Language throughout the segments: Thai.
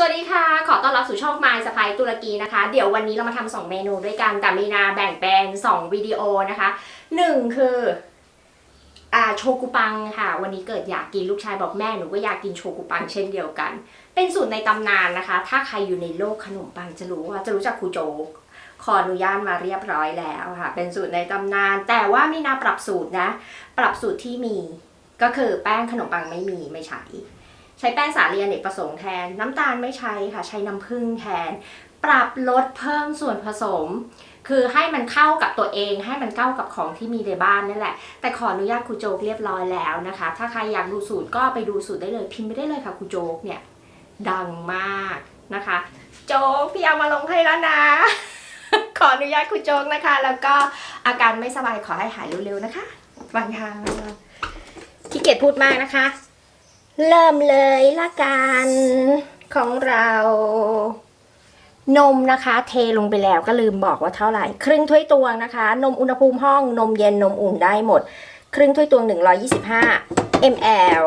สวัสดีค่ะ ขอต้อนรับสู่ช่อง My สไปตุรกีนะคะ เดี๋ยววันนี้เรามาทำสองเมนูด้วยกัน แต่มีนาแบ่งเป็นสองวิดีโอนะคะหนึ่งคืออ่าโชกุปังค่ะ วันนี้เกิดอยากกินลูกชายบอกแม่หนูก็อยากกินโชกุปังเช่นเดียวกัน เป็นสูตรในตำนานนะคะ ถ้าใครอยู่ในโลกขนมปังจะรู้ว่าจะรู้จักครูโจกขออนุญาตมาเรียบร้อยแล้วค่ะ เป็นสูตรในตำนาน แต่ว่ามีนาปรับสูตรนะ ปรับสูตรที่มี ก็คือแป้งขนมปังไม่มีไม่ใช้ ใช้แป้งสาลีอเนกประสงค์แทน น้ำตาลไม่ใช้ค่ะ ใช้น้ำผึ้งแทน ปรับลดเพิ่มส่วนผสม คือให้มันเข้ากับตัวเอง ให้มันเข้ากับของที่มีในบ้านนั่นแหละ แต่ขออนุญาตครูโจกเรียบร้อยแล้วนะคะ ถ้าใครอยากดูสูตรก็ไปดูสูตรได้เลย พิมพ์ไปได้เลยค่ะครูโจกเนี่ย ดังมากนะคะ โจกพี่เอามาลงให้แล้วนะ ขออนุญาตครูโจกนะคะ แล้วก็อาการไม่สบายขอให้หายเร็วๆนะคะวันค่ะขี้เกียจพูดมากนะคะ เริ่มเลยละกันของเรา นมนะคะ เทลงไปแล้วก็ลืมบอกว่าเท่าไหร่ ครึ่งถ้วยตวงนะคะ นมอุณหภูมิห้องนมเย็นนมอุ่นได้หมด ครึ่งถ้วยตวง 125 ml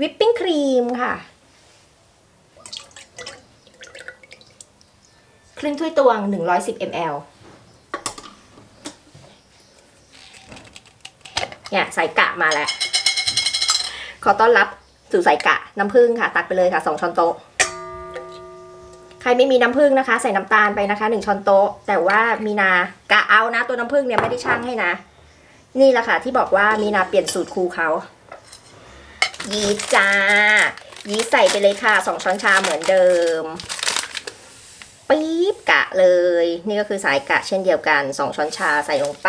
วิปปิ้งครีมค่ะ ครึ่งถ้วยตวง 110 ml เนี่ยใส่กะมาแล้ว ขอต้อนรับสู่สายกะน้ำผึ้งค่ะ ตักไปเลยค่ะสองช้อนโต๊ะ ใครไม่มีน้ำผึ้งนะคะ ใส่น้ำตาลไปนะคะหนึ่งช้อนโต๊ะ แต่ว่ามีนากะเอานะ ตัวน้ำผึ้งเนี่ยไม่ได้ช่างให้นะ นี่แหละค่ะ ที่บอกว่ามีนาเปลี่ยนสูตรครูเขา ยีสต์จ้า ยีสต์ใส่ไปเลยค่ะสองช้อนชาเหมือนเดิมปี๊บกะเลย นี่ก็คือสายกะเช่นเดียวกันสองช้อนชาใส่ลงไป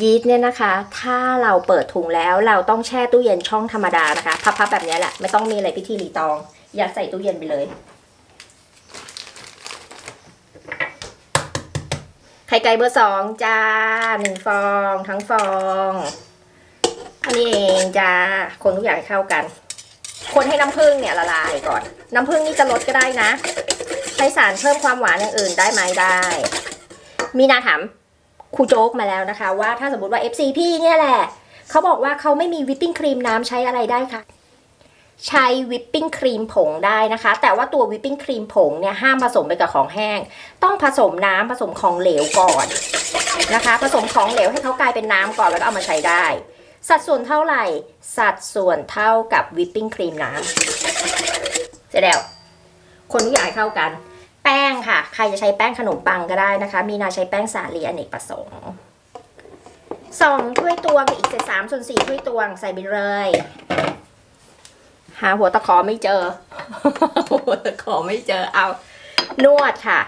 ยีสต์เนี่ยนะคะ ถ้าเราเปิดถุงแล้วเราต้องแช่ตู้เย็นช่องธรรมดานะคะ พับๆแบบนี้แหละ ไม่ต้องมีอะไรพิธีรีตอง อย่าใส่ตู้เย็นไปเลย ไข่ไก่เบอร์สองจ้าหนึ่งฟอง ทั้งฟองอันนี้เองจ้า คนทุกอย่างให้เข้ากัน คนให้น้ำผึ้งเนี่ยละลายก่อน น้ำผึ้งนี่จะลดก็ได้นะ ใช้สารเพิ่มความหวานอย่างอื่นได้ไหมได้ มีนาถาม ครูโจ๊กมาแล้วนะคะ ว่าถ้าสมมติว่า FC พี่เนี่ยแหละเขาบอกว่าเขาไม่มีวิปปิ้งครีมน้ำใช้อะไรได้คะใช้วิปปิ้งครีมผงได้นะคะ แต่ว่าตัววิปปิ้งครีมผงเนี่ยห้ามผสมไปกับของแห้ง ต้องผสมน้ำผสมของเหลวก่อนนะคะ ผสมของเหลวให้เขากลายเป็นน้ำก่อนแล้วก็เอามาใช้ได้ สัดส่วนเท่าไหร่ สัดส่วนเท่ากับวิปปิ้งครีมน้ำเสร็จแล้ว คนทุกอย่างเข้ากัน แป้งค่ะ ใครจะใช้แป้งขนมปังก็ได้นะคะ มีนาใช้แป้งสาลีอเนกประสงค์สองถ้วยตวงกับอีกเศษสามส่วนสี่ถ้วยตวงใส่ไปเลย หาหัวตะขอไม่เจอ หัวตะขอไม่เจอเอานวดค่ะ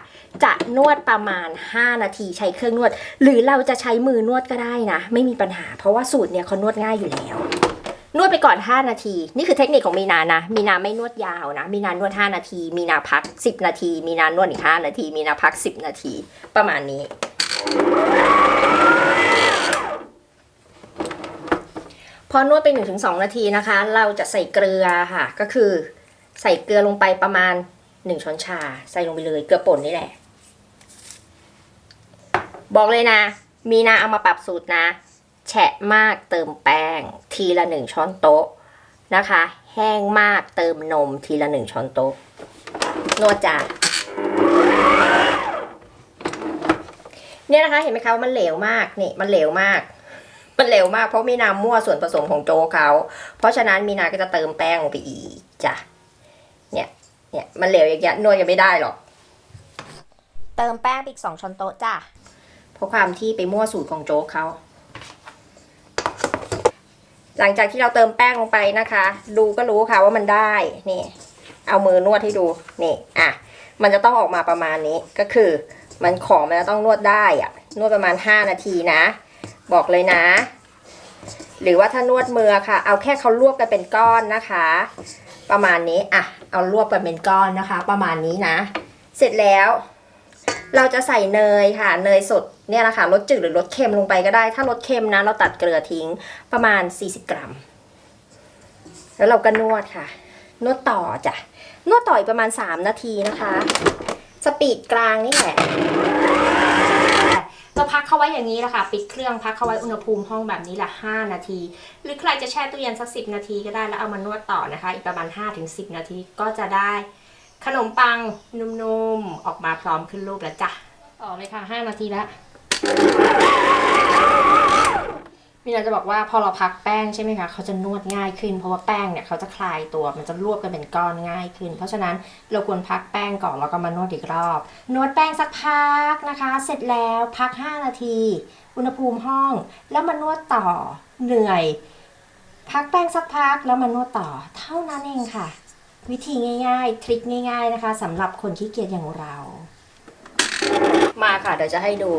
จะนวดประมาณ 5 นาทีใช้เครื่องนวด หรือเราจะใช้มือนวดก็ได้นะ ไม่มีปัญหา เพราะว่าสูตรเนี่ยเขานวดง่ายอยู่แล้ว นวดไปก่อน 5 นาที นี่คือเทคนิคของมีนานะ มีนาไม่นวดยาวนะ มีนานวด 5 นาที มีนาพัก 10 นาที มีนานวดอีก 5 นาที มีนาพัก 10 นาที ประมาณนี้ พอนวดไป 1-2 นาทีนะคะ เราจะใส่เกลือค่ะ ก็คือใส่เกลือลงไปประมาณ 1 ช้อนชา ใส่ลงไปเลยเกลือป่นนี่แหละ บอกเลยนะ มีนาเอามาปรับสูตรนะ แฉะมากเติมแป้ง ทีละหนึ่งช้อนโต๊ะนะคะ แห้งมากเติมนมทีละหนึ่งช้อนโต๊ะนวดจ้าเนี่ยนะคะ เห็นไหมคะว่ามันเหลวมากนี่มันเหลวมาก มันเหลวมากเพราะมีนามั่วส่วนผสมของโจเขาเพราะฉะนั้นมีนาก็จะเติมแป้งลงไปอีกจ้ะเนี่ยเนี่ยมันเหลวอย่างเงี้ยนวดยังไม่ได้หรอกเติมแป้งไปอีกสองช้อนโต๊ะจ้ะเพราะความที่ไปมั่วสูตรของโจ๊กเขา หลังจากที่เราเติมแป้งลงไปนะคะ ดูก็รู้ค่ะว่ามันได้นี่ เอามือนวดให้ดูนี่อะมันจะต้องออกมาประมาณนี้ก็คือ มันของมันจะต้องนวดได้อะนวดประมาณ 5 นาทีนะ บอกเลยนะ หรือว่าถ้านวดมือค่ะ เอาแค่เขารวบกันเป็นก้อนนะคะ ประมาณนี้อะเอารวบกันเป็นก้อนนะคะ ประมาณนี้นะ เสร็จแล้ว เราจะใส่เนยค่ะ เนยสดเนี่ยแหละค่ะรสจืดหรือรสเค็มลงไปก็ได้ ถ้ารสเค็มนะ เราตัดเกลือทิ้งประมาณ 40 กรัม แล้วเราก็นวดค่ะ นวดต่อจ้ะ นวดต่ออีกประมาณ 3 นาทีนะคะ สปีดกลางนี่แหละเราพักเข้าไว้อย่างนี้แหละค่ะ ปิดเครื่องพักเข้าไว้อุณหภูมิห้องแบบนี้ละ5นาที หรือใครจะแช่ตู้เย็นสัก 10 นาทีก็ได้แล้วเอามานวดต่อนะคะ อีกประมาณ 5-10 นาทีก็จะได้ ขนมปังนุ่มๆ ออกมาพร้อมขึ้นรูปแล้วจ้ะ ต่อเลยค่ะ 5 นาทีแล้วมีนาจะบอกว่าพอเราพักแป้งใช่ไหมคะเขาจะนวดง่ายขึ้น เพราะว่าแป้งเนี่ยเขาจะคลายตัวมันจะรวบกันเป็นก้อนง่ายขึ้น เพราะฉะนั้นเราควรพักแป้งก่อนแล้วก็มานวดอีกรอบ นวดแป้งสักพักนะคะ เสร็จแล้วพัก 5 นาที อุณหภูมิห้อง แล้วมานวดต่อเหนื่อย พักแป้งสักพักแล้วมานวดต่อเท่านั้นเองค่ะ วิธีง่าย ๆ ทริคง่าย ๆนะคะสำหรับคนขี้เกียจอย่างเรา มาค่ะ เดี๋ยวจะให้ดู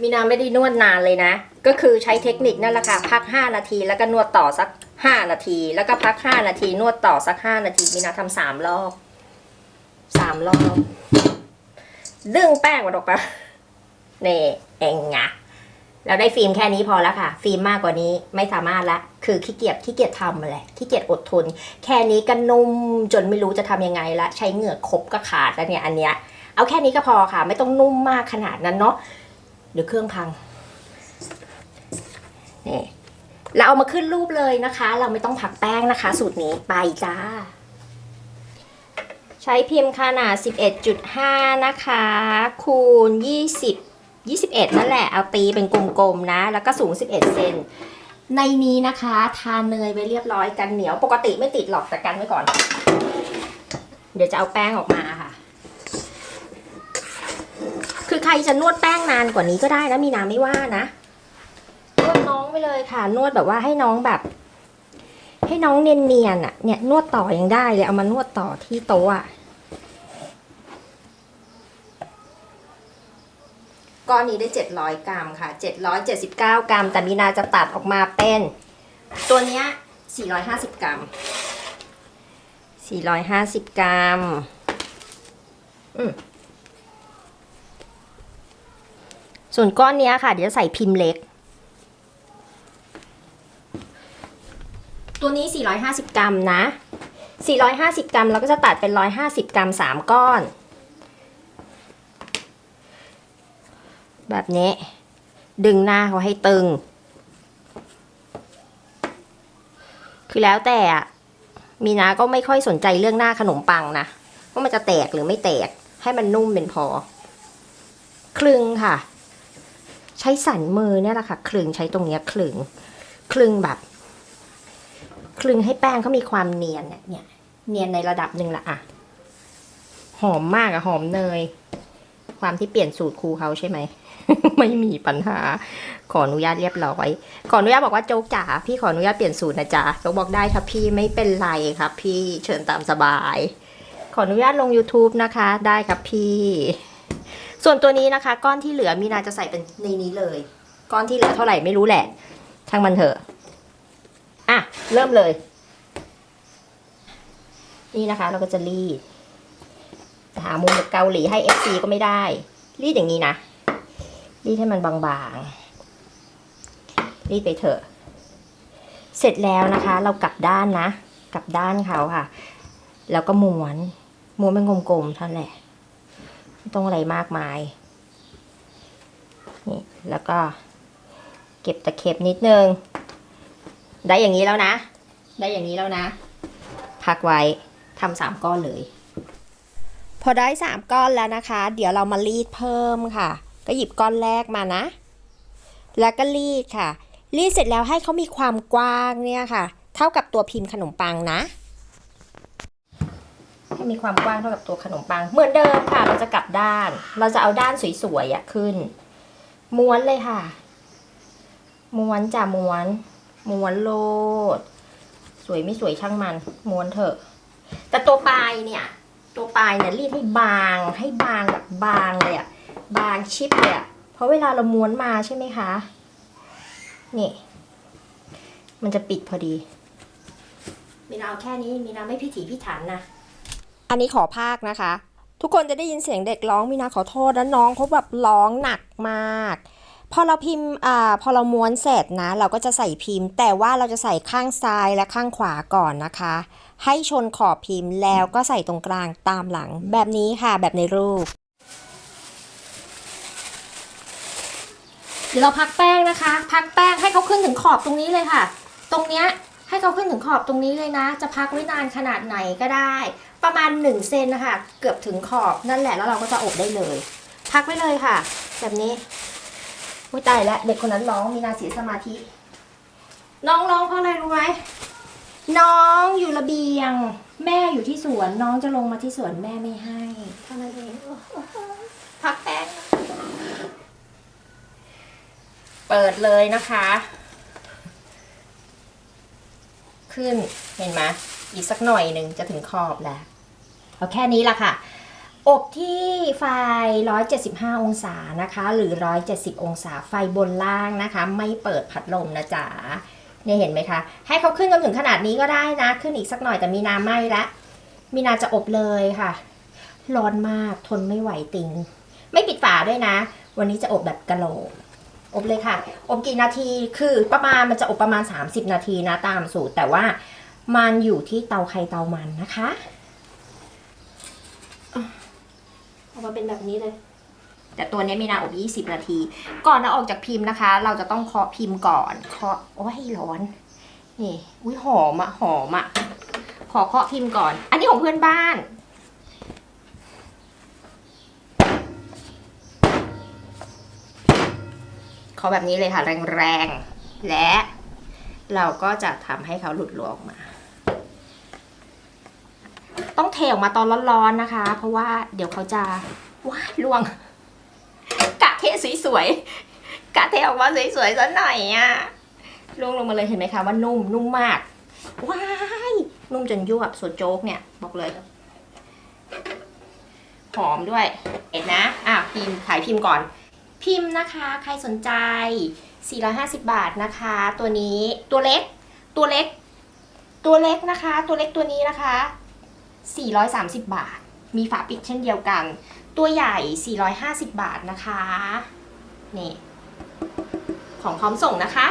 มีนาไม่ได้นวดนานเลยนะ ก็คือใช้เทคนิคนั่นแหละค่ะพัก 5 นาที แล้วก็นวดต่อสัก 5 นาที แล้วก็พัก 5 นาที นวดต่อสัก 5 นาที มีนาทำสามรอบสามรอบ ดึงแป้งมันออกไปนี่เองไง เราได้ฟิล์มแค่นี้พอแล้วค่ะ ฟิล์มมากกว่านี้ไม่สามารถละ คือขี้เกียจขี้เกียจทำอะไรขี้เกียจอดทน แค่นี้ก็นุ่มจนไม่รู้จะทำยังไงละ ใช้เหงือกครบก็ขาดแล้วเนี่ยอันเนี้ยเอาแค่นี้ก็พอค่ะ ไม่ต้องนุ่มมากขนาดนั้นเนาะเดี๋ยวเครื่องพังนี่เราเอามาขึ้นรูปเลยนะคะ เราไม่ต้องผักแป้งนะคะ สูตรนี้ไปจ้า ใช้พิมพ์ขนาด 11.5 นะคะ คูณ 20 21 นั่นแหละ เอาตีเป็นกลมๆนะ แล้วก็สูง 11 เซน ในนี้นะคะ ทาเนยไว้เรียบร้อยกันเหนียว ปกติไม่ติดหรอกแต่กันไว้ก่อน เดี๋ยวจะเอาแป้งออกมาค่ะ คือใครจะนวดแป้งนานกว่านี้ก็ได้นะ มีนาไม่ว่านะ นวดน้องไปเลยค่ะ นวดแบบว่าให้น้องแบบ ให้น้องเนียนๆอะ เนี่ยนวดต่อยังได้เลย เอามานวดต่อที่โต๊ะอะ ก้อนนี้ได้ 700 กรัมค่ะ 779 กรัม แต่มีนาจะตัดออกมาเป็น ตัวเนี้ย450 กรัม 450 กรัมอืมส่วนก้อนเนี้ยค่ะ เดี๋ยวจะใส่พิมพ์เล็ก ตัวนี้ 450 กรัมนะ 450 กรัมเราก็จะตัดเป็น 150 กรัม 3 ก้อน แบบนี้ ดึงหน้าเขาให้ตึง คือแล้วแต่อะมีนาก็ไม่ค่อยสนใจเรื่องหน้าขนมปังนะว่ามันจะแตกหรือไม่แตก ให้มันนุ่มเป็นพอ คลึงค่ะ ใช้สันมือเนี่ยแหละค่ะ คลึงใช้ตรงเนี้ยคลึง คลึงแบบ คลึงให้แป้งเขามีความเนียนเนี่ย เนี่ยเนียนในระดับหนึ่งละอะหอมมากอะหอมเนย ความที่เปลี่ยนสูตรครูเขาใช่ไหม ไม่มีปัญหา ขออนุญาตเรียบร้อย ขออนุญาตบอกว่าโจ๊กจ๋าพี่ขออนุญาตเปลี่ยนสูตรนะจ๊ะโจ๊กบอกได้ครับพี่ไม่เป็นไรครับ พี่เชิญตามสบาย ขออนุญาตลง YouTube นะคะ ได้ครับพี่ ส่วนตัวนี้นะคะ ก้อนที่เหลือมีนาจะใส่เป็นในนี้เลย ก้อนที่เหลือเท่าไหร่ไม่รู้แหละ ช่างมันเถอะอะเริ่มเลย นี่นะคะ เราก็จะรีด หามุมแบบเกาหลีให้ FC ก็ไม่ได้ รีดอย่างนี้นะ รีดให้มันบางๆ รีดไปเถอะ เสร็จแล้วนะคะ เรากลับด้านนะ กลับด้านเขาค่ะ แล้วก็ม้วน ม้วนเป็นกลมๆเท่านั้นแหละ ไม่ต้องอะไรมากมาย นี่ แล้วก็เก็บตะเข็บนิดนึง ได้อย่างนี้แล้วนะ ได้อย่างนี้แล้วนะ พักไว้ทำสามก้อนเลย อได้สามก้อนแล้วนะคะ เดี๋ยวเรามารีดเพิ่มค่ะ ก็หยิบก้อนแรกมานะ แล้วก็รีดค่ะ รีดเสร็จแล้วให้เขามีความกว้างเนี่ยค่ะ เท่ากับตัวพิมพ์ขนมปังนะให้มีความกว้างเท่ากับตัวขนมปัง เหมือนเดิมค่ะ เราจะกลับด้าน เราจะเอาด้านสวยๆขึ้น ม้วนเลยค่ะ ม้วนจ่าม้วน ม้วนโลด สวยไม่สวยช่างมัน ม้วนเถอะ แต่ตัวปลายเนี่ย ตัวปลายเนี่ยรีดให้บางให้บางแบบบางเลยอะบางชิปเลยอะเพราะเวลาเราม้วนมาใช่ไหมคะ นี่ มันจะปิดพอดี มีนาเอาแค่นี้มีนาไม่พิถีพิถันนะ อันนี้ขอภาคนะคะ ทุกคนจะได้ยินเสียงเด็กร้องมีนาขอโทษนะน้องเขาแบบร้องหนักมาก พอเราพิมพ์อ่าพอเราม้วนเสร็จนะ เราก็จะใส่พิมพ์ แต่ว่าเราจะใส่ข้างซ้ายและข้างขวาก่อนนะคะ ให้ชนขอบพิมพ์แล้วก็ใส่ตรงกลางตามหลัง แบบนี้ค่ะแบบในรูป เดี๋ยวเราพักแป้งนะคะ พักแป้งให้เขาขึ้นถึงขอบตรงนี้เลยค่ะ ตรงเนี้ยให้เขาขึ้นถึงขอบตรงนี้เลยนะ จะพักไว้นานขนาดไหนก็ได้ ประมาณ1เซนนะคะ เกือบถึงขอบนั่นแหละแล้วเราก็จะอบได้เลย พักไว้เลยค่ะ แบบนี้ อุ้ยตายแล้วเด็กคนนั้นร้องมีนาเสียสมาธิ น้องร้องเพราะอะไรรู้ไหมน้องอยู่ระเบียง แม่อยู่ที่สวนน้องจะลงมาที่สวนแม่ไม่ให้เท่านั้นเองพักแป้งเปิดเลยนะคะ ขึ้นเห็นไหมอีกสักหน่อยหนึ่งจะถึงขอบแล้วเอาแค่นี้ละค่ะ อบที่ไฟ 175 องศานะคะ หรือ 170 องศาไฟบนล่างนะคะ ไม่เปิดพัดลมนะจ๊ะเนี่ยเห็นไหมคะ ให้เขาขึ้นจนถึงขนาดนี้ก็ได้นะ ขึ้นอีกสักหน่อยแต่มีนาไหม้ละ มีนาจะอบเลยค่ะ ร้อนมากทนไม่ไหวติง ไม่ปิดฝาด้วยนะ วันนี้จะอบแบบกะโหลก อบเลยค่ะ อบกี่นาทีคือประมาณมันจะอบประมาณ 30 นาทีนะตามสูตร แต่ว่ามันอยู่ที่เตาใครเตามันนะคะ ออกมาเป็นแบบนี้เลย แต่ตัวนี้มีนาอบ 20 นาที ก่อนเราออกจากพิมพ์นะคะ เราจะต้องเคาะพิมพ์ก่อน เคาะ โอ้ยร้อน นี่ อุ้ยหอมอะหอมอะขอเคาะพิมพ์ก่อน อันนี้ของเพื่อนบ้านเขาแบบนี้เลยค่ะแรงๆ และเราก็จะทำให้เขาหลุดหลวออกมา ต้องเทออกมาตอนร้อนๆนะคะ เพราะว่าเดี๋ยวเขาจะว้าล่วง กะเทสวยๆกะเทออกมาสวยๆซะหน่อยอะล่วงลงมาเลยเห็นไหมคะว่านุ่มนุ่มมากว้ายนุ่มจนยวบส่วนโจ๊กเนี่ยบอกเลยหอมด้วยเอ็ดนะอะพิมพ์ขายพิมพ์ก่อน พิมพ์นะคะ ใครสนใจ 450 บาทนะคะ ตัวนี้ตัวเล็ก ตัวเล็ก ตัวเล็กนะคะ ตัวเล็กตัวนี้นะคะ 430 บาท มีฝาปิดเช่นเดียวกัน ตัวใหญ่ 450 บาทนะคะ นี่ ของพร้อมส่งนะคะ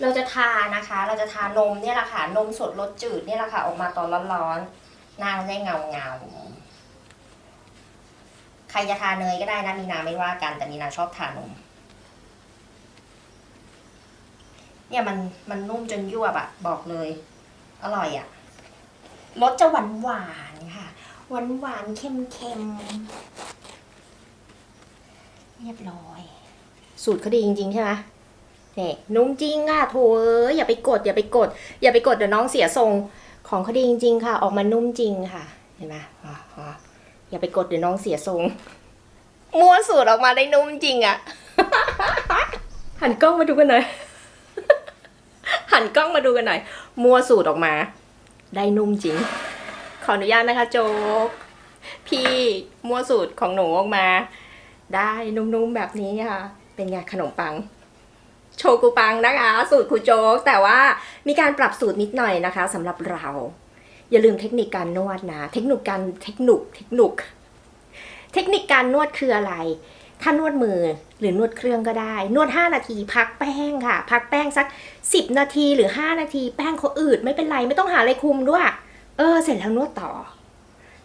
เราจะทานะคะ เราจะทานมเนี่ยแหละค่ะ นมสดรสจืดเนี่ยแหละค่ะ ออกมาตอนร้อนๆ หน้าได้เงาเงาๆใครจะทาเนยก็ได้นะ มีนาไม่ว่ากัน แต่มีนาชอบทานมเนี่ยมันมันนุ่มจนยั่วบอะบอกเลย อร่อยอะ รสจะหวานหวานๆค่ะหวานหวานๆเค็มเค็มๆเรียบร้อย สูตรเขาดีจริง ๆ ใช่ไหมเนี่ยนุ่มจริงอะโถเอ้ยอย่าไปกด อย่าไปกด อย่าไปกดเดี๋ยวน้องเสียทรงของเขาดีจริง ๆ ค่ะ ออกมานุ่มจริงค่ะ เห็นไหมอ่าอ่าอย่าไปกดเดี๋ยวน้องเสียทรงมัวสูตรออกมาได้นุ่มจริงอะหันกล้องมาดูกันหน่อยหันกล้องมาดูกันหน่อย มัวสูตรออกมา ได้นุ่มจริง ขออนุญาตนะคะ โจ๊ก พี่มัวสูตรของหนูออกมา ได้นุ่มๆแบบนี้ค่ะ เป็นไงขนมปัง โชกุปังนะคะ สูตรครูโจ๊ก แต่ว่ามีการปรับสูตรนิดหน่อยนะคะสำหรับเรา อย่าลืมเทคนิคการนวดนะ เทคนิคการเทคนิคเทคนิค เทคนิคการนวดคืออะไร ถ้านวดมือหรือนวดเครื่องก็ได้ นวด 5 นาที พักแป้งค่ะ พักแป้งสัก 10 นาทีหรือ 5 นาที แป้งเขาอืดไม่เป็นไรไม่ต้องหาอะไรคุมด้วย เออ เสร็จแล้วนวดต่อ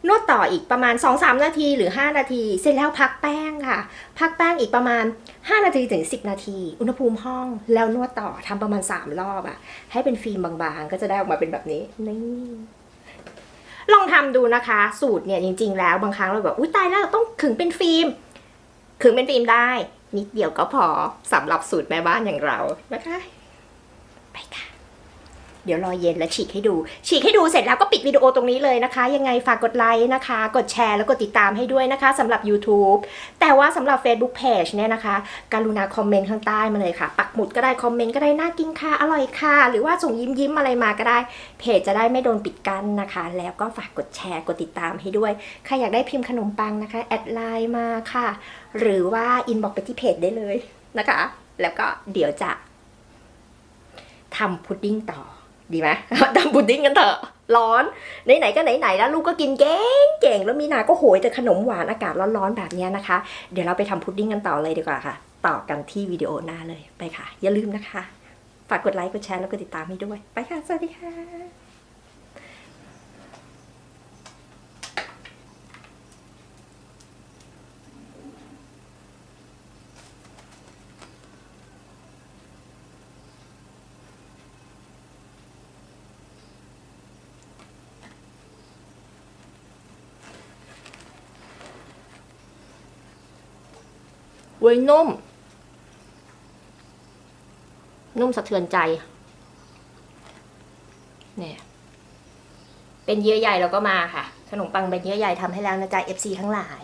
นวดต่ออีกประมาณ 2-3 นาทีหรือ 5 นาที เสร็จแล้วพักแป้งค่ะ พักแป้งอีกประมาณ 5 นาทีถึง 10 นาที อุณหภูมิห้องแล้วนวดต่อทำประมาณ 3 รอบอะให้เป็นฟิล์มบางๆ ก็จะได้ออกมาเป็นแบบนี้นี่ลองทำดูนะคะ สูตรเนี่ยจริง ๆ แล้วบางครั้งเราแบบอุ้ยตายแล้วเราต้องขึงเป็นฟิล์ม คือเป็นฟิล์มได้ นิดเดียวก็พอสำหรับสูตรแม่บ้านอย่างเรานะคะไปค่ะ เดี๋ยวรอเย็นแล้วฉีกให้ดู ฉีกให้ดูเสร็จแล้วก็ปิดวิดีโอตรงนี้เลยนะคะ ยังไงฝากกดไลค์นะคะ กดแชร์แล้วกดติดตามให้ด้วยนะคะสำหรับ YouTube แต่ว่าสำหรับ Facebook Page เนี่ยนะคะ การุณาคอมเมนต์ข้างใต้มาเลยค่ะ ปักหมุดก็ได้คอมเมนต์ก็ได้น่ากินค่ะอร่อยค่ะ หรือว่าส่งยิ้มยิ้มๆอะไรมาก็ได้ เพจจะได้ไม่โดนปิดกั้นนะคะ แล้วก็ฝากกดแชร์กดติดตามให้ด้วยใครอยากได้พิมพ์ขนมปังนะคะแอดไลน์มาค่ะ หรือว่าอินบอกไปที่เพจได้เลยนะคะ แล้วก็เดี๋ยวจะทำพุดดิ้งต่อ ดีไหมทำพุดดิ้งกันเถอะ ร้อน ไหนๆก็ไหนๆแล้วลูกก็กินเก่งเก่งแล้วมีนาก็โหยแต่ขนมหวานอากาศร้อนๆแบบนี้นะคะ เดี๋ยวเราไปทำพุดดิ้งกันต่อเลยดีกว่าค่ะ ต่อกันที่วิดีโอหน้าเลยไปค่ะ อย่าลืมนะคะ ฝากกดไลค์กดแชร์แล้วก็ติดตามให้ด้วย ไปค่ะ สวัสดีค่ะ เว้ยนุ่ม นุ่มสะเทือนใจ เนี่ย เป็นเยื่อใยแล้วก็มาค่ะ ขนมปังเป็นเยื่อใยทำให้แล้วนะจ๊ะ FC ทั้งหลาย